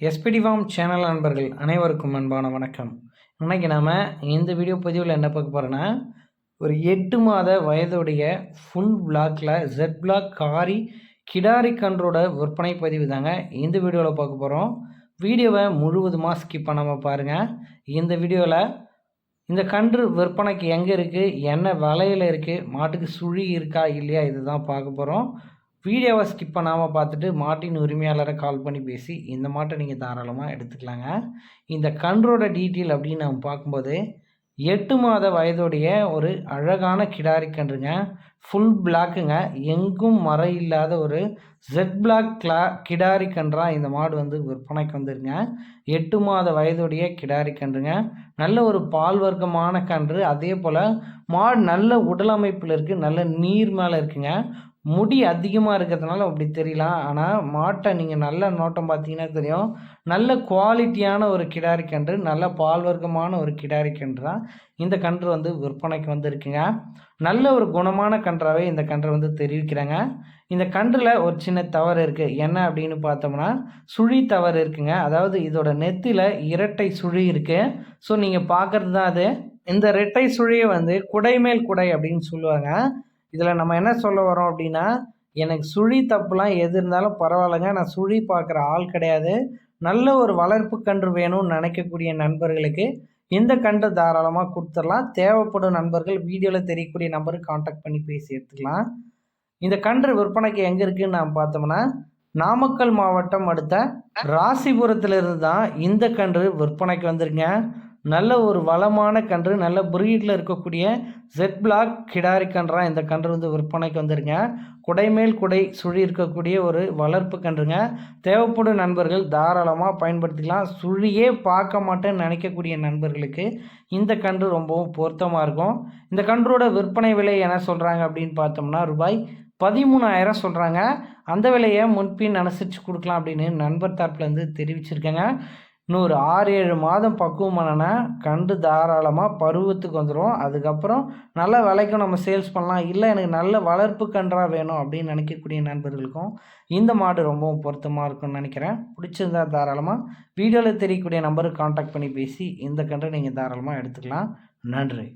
SPD form channel நண்பர்கள் அனைவருக்கும் அன்பான வணக்கம். இன்னைக்கு நாம் இந்த வீடியோ பதிவில் என்ன பார்க்க போகிறோன்னா ஒரு எட்டு மாத வயதுடைய ஃபுல் பிளாக்கில் ஜெட் பிளாக் காரி கிடாரி கன்றோட விற்பனை பதிவு தாங்க இந்த வீடியோவில் பார்க்க போகிறோம் வீடியோவை முழுவதுமாக ஸ்கிப் பண்ணாமல் பாருங்கள் இந்த வீடியோவில் இந்த கன்று விற்பனைக்கு எங்கே இருக்குது என்ன விலையில் இருக்குது மாட்டுக்கு சுழி இருக்கா இல்லையா இதுதான் பார்க்க போகிறோம் வீடியோவை ஸ்கிப் பண்ணாமல் பார்த்துட்டு மாட்டின் உரிமையாளரை கால் பண்ணி பேசி இந்த மாட்டை நீங்கள் தாராளமாக எடுத்துக்கலாங்க. இந்த கன்றோட டீட்டெயில் அப்படின்னு நம்ம பார்க்கும்போது எட்டு மாத வயதுடைய ஒரு அழகான கிடாரி கன்றுங்க. ஃபுல் பிளாக்குங்க எங்கும் மறை இல்லாத ஒரு ஜெட் பிளாக் கிளா கிடாரி கன்றாக இந்த மாடு வந்து விற்பனைக்கு வந்துருங்க. எட்டு மாத வயதுடைய கிடாரி கன்றுங்க. நல்ல ஒரு பால் வர்க்கமான கன்று. அதே போல் மாடு நல்ல உடலமைப்பில் இருக்குது நல்ல நீர் மேலே இருக்குங்க. முடி அதிகமாக இருக்கிறதுனால அப்படி தெரியலாம் ஆனால் மாட்டை நீங்கள் நல்ல நோட்டம் பார்த்தீங்கன்னா தெரியும். நல்ல குவாலிட்டியான ஒரு கிடாரி கன்று. நல்ல பால் வர்க்கமான ஒரு கிடாரி கன்று தான் இந்த கன்று வந்து விற்பனைக்கு வந்துருக்குங்க. நல்ல ஒரு குணமான கன்றாகவே இந்த கன்றை வந்து தெரிவிக்கிறாங்க. இந்த கன்றில் ஒரு சின்ன தவறு இருக்குது என்ன அப்படின்னு பார்த்தோம்னா சுழி தவறு இருக்குங்க. அதாவது இதோட நெத்தியில் இரட்டை சுழி இருக்குது ஸோ நீங்கள் பார்க்குறது தான் அது. இந்த இரட்டை சுழியை வந்து குடைமேல் குடை அப்படின்னு சொல்லுவாங்க. இதில் நம்ம என்ன சொல்ல வரோம் அப்படின்னா எனக்கு சுழி தப்புலாம் எது இருந்தாலும் பரவாயில்லைங்க. நான் சுழி பார்க்குற ஆள் கிடையாது. நல்ல ஒரு வளர்ப்பு கன்று வேணும்னு நினைக்கக்கூடிய நண்பர்களுக்கு இந்த கன்று தாராளமாக கொடுத்துடலாம். தேவைப்படும் நண்பர்கள் வீடியோவில் தெரியக்கூடிய நம்பருக்கு காண்டாக்ட் பண்ணி பேசி எடுத்துக்கலாம். இந்த கன்று விற்பனைக்கு எங்கே இருக்குதுன்னு நாம் பார்த்தோம்னா நாமக்கல் மாவட்டம் அடுத்த ராசிபுரத்திலிருந்து தான் இந்த கன்று விற்பனைக்கு வந்துருங்க நல்ல ஒரு வளமான கன்று நல்ல பிரீடில் இருக்கக்கூடிய ஜெட் பிளாக் கிடாரி கன்றா இந்த கன்று வந்து விற்பனைக்கு வந்துருங்க. குடைமேல் குடை சுழி இருக்கக்கூடிய ஒரு வளர்ப்பு கன்றுங்க. தேவைப்படும் நண்பர்கள் தாராளமாக பயன்படுத்திக்கலாம். சுழியே பார்க்க மாட்டேன்னு நினைக்கக்கூடிய நண்பர்களுக்கு இந்த கன்று ரொம்பவும் பொருத்தமாக இருக்கும். இந்த கன்றோட விற்பனை விலை என்ன சொல்கிறாங்க அப்படின்னு பார்த்தோம்னா ரூபாய் பதிமூணாயிரம் சொல்கிறாங்க அந்த விலையை முன்பின் அனுசரித்து கொடுக்கலாம் அப்படின்னு நண்பர் தரப்புலேருந்து தெரிவிச்சிருக்கேங்க. இன்னொரு ஆறு ஏழு மாதம் பக்குவமான கண்டு தாராளமாக பருவத்துக்கு வந்துடும் அதுக்கப்புறம் நல்ல விலைக்கும் நம்ம சேல்ஸ் பண்ணலாம். இல்லை எனக்கு நல்ல வளர்ப்பு கன்றாக வேணும் அப்படின்னு நினைக்கக்கூடிய நண்பர்களுக்கும் இந்த மாடு ரொம்பவும் பொருத்தமாக இருக்கும்னு நினைக்கிறேன். பிடிச்சிருந்தா தாராளமாக வீடியோவில் தெரியக்கூடிய நம்பருக்கு காண்டாக்ட் பண்ணி பேசி இந்த கன்றை நீங்கள் தாராளமாக எடுத்துக்கலாம். நன்றி.